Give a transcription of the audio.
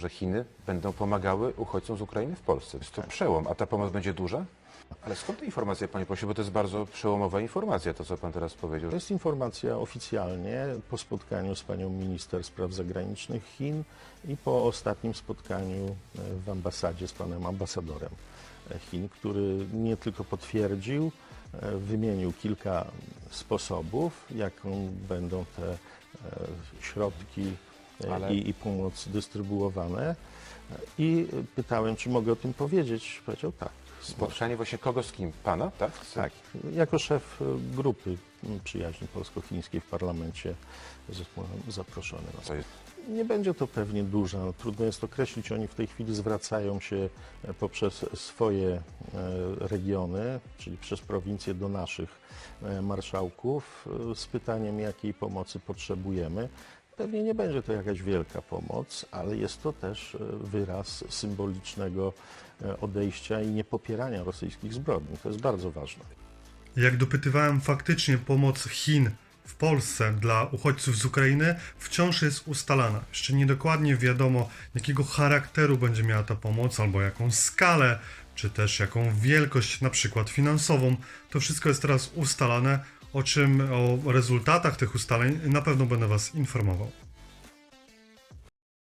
że Chiny będą pomagały uchodźcom z Ukrainy w Polsce. Jest to przełom, a ta pomoc będzie duża? Ale skąd te informacje, panie pośle, bo to jest bardzo przełomowa informacja, to co pan teraz powiedział. To jest informacja oficjalnie po spotkaniu z panią minister spraw zagranicznych Chin i po ostatnim spotkaniu e, w ambasadzie z panem ambasadorem e, Chin, który nie tylko potwierdził, e, wymienił kilka sposobów, jaką będą te środki Ale- i, i pomoc dystrybuowane. I pytałem, czy mogę o tym powiedzieć. Powiedział tak. Spotkanie właśnie kogo z kim? Pana, tak? Tak, jako szef e, grupy m, przyjaźni polsko-chińskiej w parlamencie zostałem zaproszony. Co jest? Nie będzie to pewnie duża, no, trudno jest określić. Oni w tej chwili zwracają się e, poprzez swoje e, regiony, czyli przez prowincje do naszych e, marszałków e, z pytaniem, jakiej pomocy potrzebujemy. Pewnie nie będzie to jakaś wielka pomoc, ale jest to też e, wyraz symbolicznego e, odejścia i niepopierania rosyjskich zbrodni. To jest bardzo ważne. Jak dopytywałem, faktycznie pomoc Chin w Polsce dla uchodźców z Ukrainy wciąż jest ustalana. Jeszcze niedokładnie wiadomo, jakiego charakteru będzie miała ta pomoc, albo jaką skalę, czy też jaką wielkość, na przykład finansową. To wszystko jest teraz ustalane, o czym o rezultatach tych ustaleń na pewno będę Was informował.